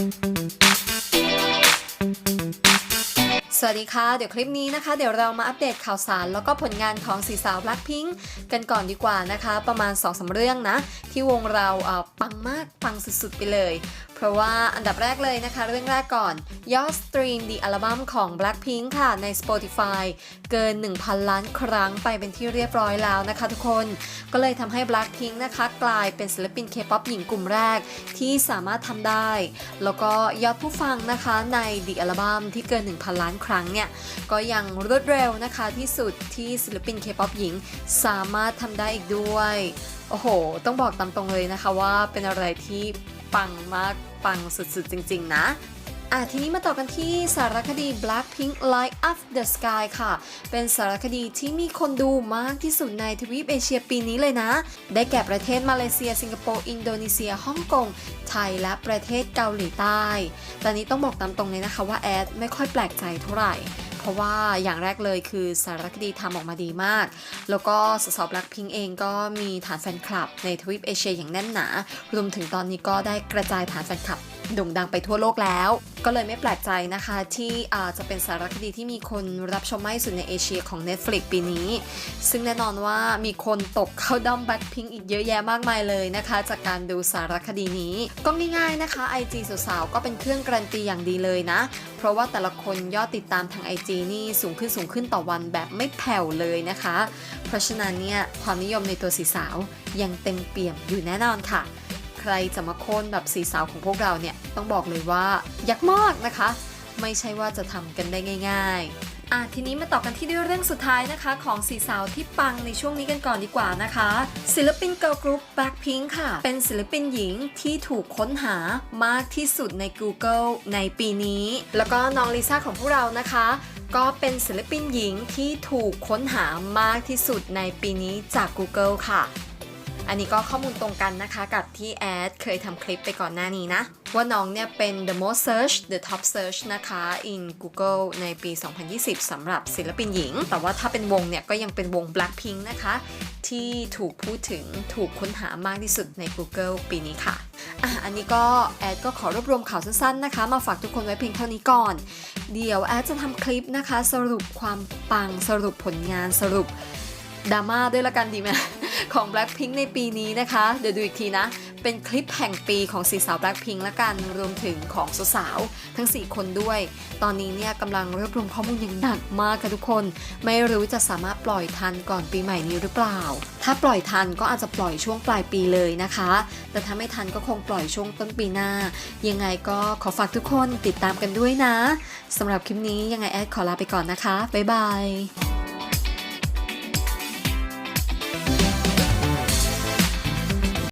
Thank you. สวัสดีค่ะ เดี๋ยวคลิปนี้นะคะ เดี๋ยวเรามาอัปเดตข่าวสาร แล้วก็ผลงานของสีสาว Blackpink กันก่อนดีกว่านะคะ ประมาณ2อสเรื่องนะ ที่วงเราเปังมากปังสุดๆไปเลย เพราะว่าอันดับแรกเลยนะคะ เรื่องแรกก่อน ยอดสตรีมดีอัลบั้มของ Blackpink ค่ะ ใน Spotify เกิน 1,000 ล้านครั้งไปเป็นที่เรียบร้อยแล้วนะคะทุกคนก็เลยทำให้ Blackpink นะคะกลายเป็นศิลปิน K-POP หญิงกลุ่มแรกที่สามารถทำได้ แล้วก็ยอดผู้ฟังนะคะในดีอัลบั้มที่เกิน 1,000 ล้านครั้งเนี่ย ก็ยังรวดเร็วนะคะที่สุดที่ศิลปินเคป๊อปหญิงสามารถทำได้อีกด้วย โอ้โห ต้องบอกตามตรงเลยนะคะว่าเป็นอะไรที่ปังมากปังสุดๆจริง ๆ นะ อะทีนี้มาต่อกันที่สารคดี Blackpink Light Up the Sky ค่ะ เป็นสารคดีที่มีคนดูมากที่สุดในทวีปเอเชียปีนี้เลยนะ ได้แก่ประเทศมาเลเซีย สิงคโปร์ อินโดนีเซีย ฮ่องกง ไทย และประเทศเกาหลีใต้ ตอนนี้ต้องบอกตามตรงเลยนะคะว่าแอดไม่ค่อยแปลกใจเท่าไหร่เพราะว่าอย่างแรกเลยคือสารคดีทำออกมาดีมาก แล้วก็สสอบลักพิงเองก็มีฐานแฟนคลับในทวีปเอเชียอย่างแน่นหนา รวมถึงตอนนี้ก็ได้กระจายฐานแฟนคลับ โด่งดังไปทั่วโลกแล้ว ก็เลยไม่แปลกใจนะคะที่อาจะเป็นสารคดีที่มีคนรับชมมากที่สุดในเอเชียของ Netflix ปีนี้ ซึ่งแน่นอนว่ามีคนตกเข้าด้อมแบ็คพิงอีกเยอะแยะมากมายเลยนะคะ จากการดูสารคดีนี้ ก็ง่ายๆนะคะ IG สาวๆก็เป็นเครื่องการันตีอย่างดีเลยนะ เพราะว่าแต่ละคนยอดติดตามทาง IG นี่สูงขึ้นสูงขึ้นต่อวันแบบไม่แผ่วเลยนะคะ เพราะฉะนั้นเนี่ยความนิยมในตัวสีสาวยังเต็มเปี่ยมอยู่แน่นอนค่ะ ใครจะมาโค่นแบบสีสาวของพวกเราเนี่ย ต้องบอกเลยว่ายักษ์มากนะคะ ไม่ใช่ว่าจะทำกันได้ง่าย ๆ อะทีนี้มาต่อกันที่ด้วยเรื่องสุดท้ายนะคะ ของสีสาวที่ปังในช่วงนี้กันก่อนดีกว่านะคะ ศิลปินเกิร์ลกรุ๊ป Blackpink ค่ะ เป็นศิลปินหญิงที่ถูกค้นหามากที่สุดใน Google ในปีนี้ แล้วก็น้องลิซ่าของพวกเรานะคะก็เป็นศิลปินหญิงที่ถูกค้นหามากที่สุดในปีนี้จาก Google ค่ะ อันนี้ก็ข้อมูลตรงกันนะคะกับที่แอดเคยทำคลิปไปก่อนหน้านี้นะ ว่าน้องเนี่ยเป็น the most search the top search นะคะ in Google ในปี 2020สำหรับศิลปินหญิง แต่ว่าถ้าเป็นวงเนี่ยก็ยังเป็นวง Blackpink นะคะ ที่ถูกพูดถึงถูกค้นหามากที่สุดใน Google ปีนี้ค่ะอะ อันนี้ก็แอดก็ขอรวบรวมข่าวสั้นๆนะคะ มาฝากทุกคนไว้เพียงเท่านี้ก่อน เดี๋ยวแอดจะทำคลิปนะคะ สรุปความปังสรุปผลงานสรุปดราม่าด้วยละกันดีไหม ของ Blackpink ในปีนี้นะคะ เดี๋ยวดูอีกทีนะ เป็นคลิปแห่งปีของสีสาว Blackpink ละกัน รวมถึงของสาวๆทั้ง 4 คนด้วย ตอนนี้เนี่ยกำลังรวบรวมข้อมูลอย่างหนักมากค่ะทุกคน ไม่รู้จะสามารถปล่อยทันก่อนปีใหม่นี้หรือเปล่า ถ้าปล่อยทันก็อาจจะปล่อยช่วงปลายปีเลยนะคะ แต่ถ้าไม่ทันก็คงปล่อยช่วงต้นปีหน้า ยังไงก็ขอฝากทุกคนติดตามกันด้วยนะสำหรับคลิปนี้ยังไงแอดขอลาไปก่อนนะคะบ๊ายบาย